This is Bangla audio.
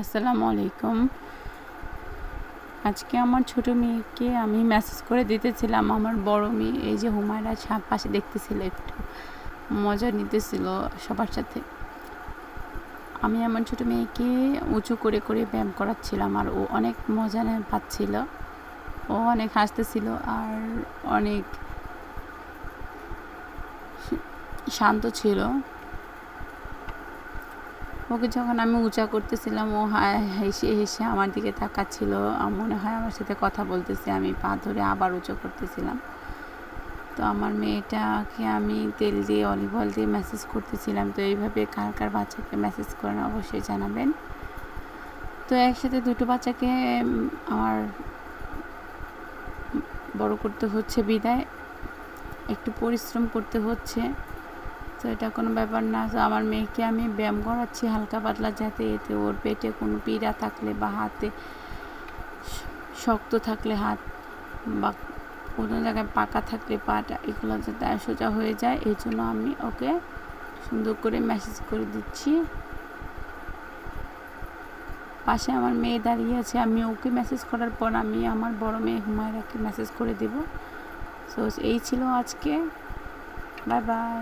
আসসালামু আলাইকুম। আজকে আমার ছোট মেয়েকে আমি মেসেজ করে দিতেছিলাম, আমার বড় মেয়ে, এই যে হুমায়রা ছাপ পাশে দেখতেছিল একটু, মজা নিতেছিল সবার সাথে। আমি আমার ছোট মেয়েকে উঁচু করে করে ব্যায়াম করাচ্ছিলাম আর ও অনেক মজা পাচ্ছিল। ও অনেক হাসতেছিল আর অনেক শান্ত ছিল। ওকে যখন আমি উঁচা করতেছিলাম, ও হেসে হেসে আমার দিকে তাকাচ্ছিল। মনে হয় আমার সাথে কথা বলতেছে, আমি পা ধরে আবার উঁচু করতেছিলাম। তো আমার মেয়েটাকে আমি তেল দিয়ে, অলিভ অয়েল দিয়ে মেসেজ করতেছিলাম। তো এইভাবে কার কার বাচ্চাকে মেসেজ করেন, অবশ্যই জানাবেন। তো একসাথে দুটো বাচ্চাকে আমার বড় করতে হচ্ছে বিদায়। একটু পরিশ্রম করতে হচ্ছে। তো এটা কোনো ব্যাপার না। আমার মেয়েকে আমি ব্যায়াম করাচ্ছি হালকা পাতলা যাতে এতে ওর পেটে কোনো পীড়া থাকলে বা হাতে শক্ত থাকলে হাত বা কোনো জায়গায় পাকা থাকলে পাটা, এগুলো যাতে সোজা হয়ে যায়, এই জন্য আমি ওকে সুন্দর করে মেসেজ করে দিচ্ছি। পাশে আমার মেয়ে দাঁড়িয়ে আছে, আমি ওকে মেসেজ করার পর আমি আমার বড় মেয়ে হুমায়রাকে মেসেজ করে দেব। সো এই ছিল আজকে। Bye bye